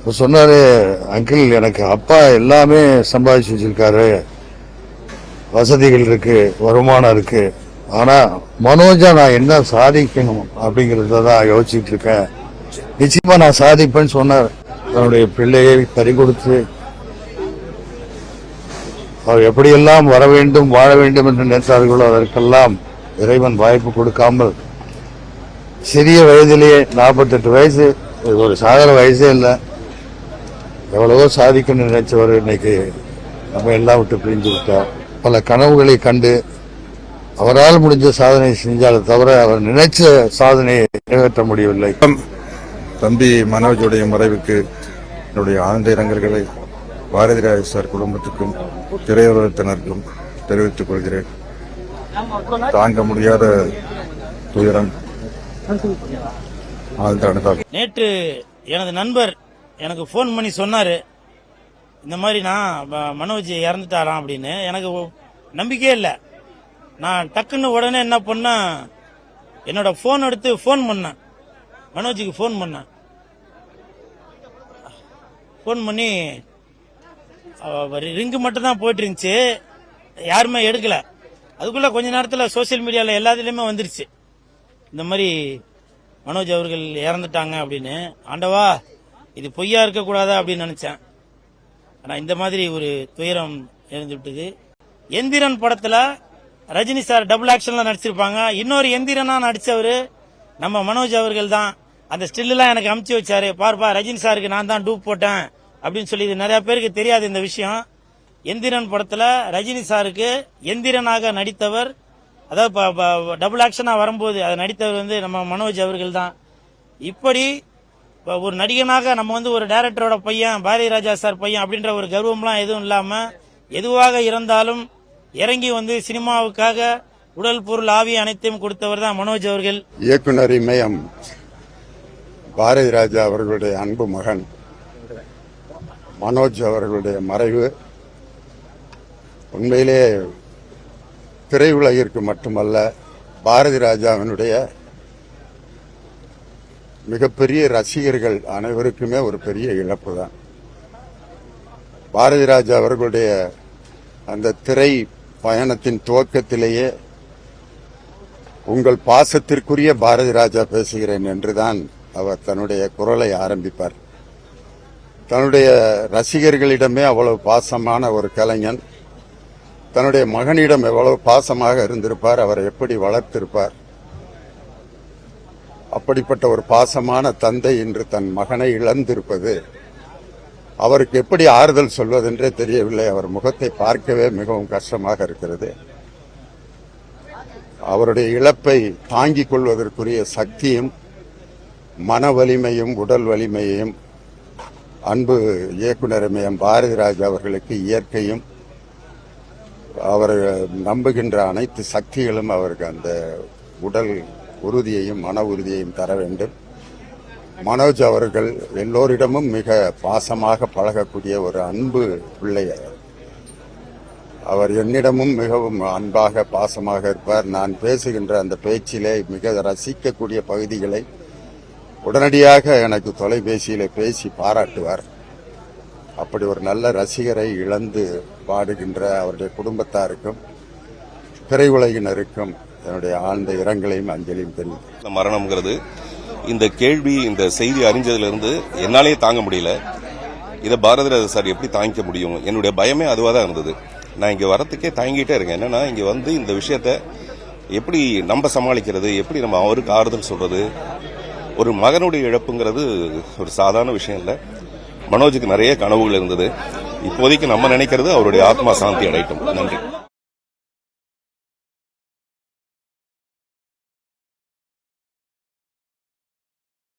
இப்போ சொன்னார் அங்கிள் எனக்கு அப்பா எல்லாமே சம்பாதிச்சு வச்சிருக்காரு. வசதிகள் இருக்கு வருமானம் இருக்கு. ஆனால் மனோஜா நான் என்ன சாதிக்கணும் அப்படிங்கிறத தான் யோசிச்சுட்டு இருக்கேன். நிச்சயமாக நான் சாதிப்பேன்னு சொன்னார். தன்னுடைய பிள்ளையை பறி கொடுத்து அவர் எப்படியெல்லாம் வர வேண்டும் வாழ வேண்டும் என்று நினைத்தார்களோ அதற்கெல்லாம் இறைவன் வாய்ப்பு கொடுக்காமல் சிறிய வயதிலேயே நாற்பத்தெட்டு வயசு இது ஒரு சாதாரண வயசே இல்லை. எவ்வளவோ சாதிக்கணும்னு நினைச்சவர் இன்னைக்கு நம்ம எல்லாம் விட்டு பிரிஞ்சு விட்டார் பல கனவுகளை கண்டு அவரால் முடிஞ்ச சாதனை செஞ்சாலே தவிர அவர் நினைச்ச சாதனையை நிறைவேற்ற முடியவில்லை. தம்பி மனோஜுடைய மறைவுக்கு என்னுடைய ஆழ்ந்த இரங்கல்களை பாரதி ராஜ் சார் குடும்பத்துக்கும் திரையுலகத்தினருக்கும் தெரிவித்துக் கொள்கிறேன். தாங்க முடியாத துயரம். ஆழ்ந்த அனுதாபம். நேற்று எனது நண்பர் எனக்கு ஃபோன் பண்ணி சொன்னார் இந்த மாதிரி நான் ம- மனோஜ் இறந்துட்டாராம் அப்படின்னு. எனக்கு நம்பிக்கையே இல்லை. நான் டக்குன்னு உடனே என்ன பண்ணேன் என்னோட ஃபோன் எடுத்து ஃபோன் பண்ணேன். மனோஜுக்கு ஃபோன் பண்ணேன். ஃபோன் பண்ணி ரிங்கு மட்டும் தான் போயிட்டு இருந்துச்சு யாருமே எடுக்கல. அதுக்குள்ள கொஞ்ச நேரத்தில் சோஷியல் மீடியாவில் எல்லாத்துலேயுமே வந்துருச்சு. இந்த மாதிரி மனோஜ் அவர்கள் இறந்துட்டாங்க அப்படின்னு. ஆண்டவா இது பொய்யா இருக்கக்கூடாதா அப்படின்னு நினைச்சேன். ஆனா இந்த மாதிரி ஒரு துயரம் இருந்து விட்டது. எந்திரன் படத்துல ரஜினி சார் டபுள் ஆக்ஷன்ல நடிச்சிருப்பாங்க. இன்னொரு எந்திரனா நடிச்சவர் நம்ம மனோஜ் அவர்கள் தான் அந்த ஸ்டில்லாம் எனக்கு அமுச்சு வச்சாரு. பார்ப்பா ரஜினி சாருக்கு நான் தான் டூப் போட்டேன் அப்படின்னு சொல்லி இது நிறைய பேருக்கு தெரியாது இந்த விஷயம். எந்திரன் படத்துல ரஜினி சாருக்கு எந்திரனாக நடித்தவர் அதாவது டபுள் ஆக்ஷனா வரும்போது அதை நடித்தவர் வந்து நம்ம மனோஜ் அவர்கள் தான் இப்படி இப்போ ஒரு நடிகனாக நம்ம வந்து ஒரு டைரக்டரோட பையன் பாரதி ராஜா சார் பையன் அப்படின்ற ஒரு கர்வம்லாம் எதுவும் இல்லாம எதுவாக இருந்தாலும் இறங்கி வந்து சினிமாவுக்காக உடல் பொருள் ஆவி அனைத்தையும் கொடுத்தவர் தான் மனோஜ் அவர்கள். இயக்குனர் இமயம் பாரதி ராஜா அவர்களுடைய அன்பு மகன் மனோஜ் அவர்களுடைய மறைவு உண்மையிலே திரையுலகிற்கு மட்டுமல்ல பாரதி ராஜாவினுடைய மிகப்பெரிய ரசிகர்கள் அனைவருக்குமே ஒரு பெரிய இழப்பு தான் பாரதி ராஜா அவர்களுடைய அந்த திரை பயணத்தின் துவக்கத்திலேயே உங்கள் பாசத்திற்குரிய பாரதி ராஜா பேசுகிறேன் என்றுதான் அவர் தன்னுடைய குரலை ஆரம்பிப்பார். தன்னுடைய ரசிகர்களிடமே அவ்வளவு பாசமான ஒரு கலைஞன் தன்னுடைய மகனிடம் எவ்வளவு பாசமாக இருந்திருப்பார் அவரை எப்படி வளர்த்திருப்பார் அப்படிப்பட்ட ஒரு பாசமான தந்தை இன்று தன் மகனை இழந்திருப்பது அவருக்கு எப்படி ஆறுதல் சொல்வதென்றே தெரியவில்லை. அவர் முகத்தை பார்க்கவே மிகவும் கஷ்டமாக இருக்கிறது. அவருடைய இழப்பை தாங்கிக் கொள்வதற்குரிய சக்தியும் மன வலிமையும் உடல் வலிமையையும் அன்பு இயக்குனர் எம் பாரதிராஜ் அவர்களுக்கு இயற்கையும் அவர் நம்புகின்ற அனைத்து சக்திகளும் அவருக்கு அந்த உடல் உறுதியையும் மன உறுதியையும் தர வேண்டும். மனோஜ் அவர்கள் எல்லோரிடமும் மிக பாசமாக பழகக்கூடிய ஒரு அன்பு பிள்ளை அவர். என்னிடமும் மிகவும் அன்பாக பாசமாக இருப்பார். நான் பேசுகின்ற அந்த பேச்சிலே மிக ரசிக்கக்கூடிய பகுதிகளை உடனடியாக எனக்கு தொலைபேசியில பேசி பாராட்டுவார். அப்படி ஒரு நல்ல ரசிகரை இழந்து பாடுகின்ற அவருடைய குடும்பத்தாருக்கும் திரையுலகினருக்கும் என்னுடைய ஆழ்ந்த இரங்கலையும் அஞ்சலியும் தெரிவித்தேன் மரணம்ங்கிறது இந்த கேள்வி இந்த செய்தி அறிஞ்சதுலேருந்து என்னாலே தாங்க முடியல. இதை பாரதி சார் எப்படி தாங்கிக்க முடியும்? என்னுடைய பயமே அதுவாக தான் இருந்தது. நான் இங்கே வரத்துக்கே தாங்கிட்டே இருக்கேன். என்னன்னா இங்கே வந்து இந்த விஷயத்த எப்படி நம்ம சமாளிக்கிறது? எப்படி நம்ம அவருக்கு ஆறுதல் சொல்றது? ஒரு மகனுடைய இழப்புங்கிறது ஒரு சாதாரண விஷயம் இல்லை. மனோஜுக்கு நிறைய கனவுகள் இருந்தது. இப்போதைக்கு நம்ம நினைக்கிறது அவருடைய ஆத்மா சாந்தி அடையட்டும். நன்றி.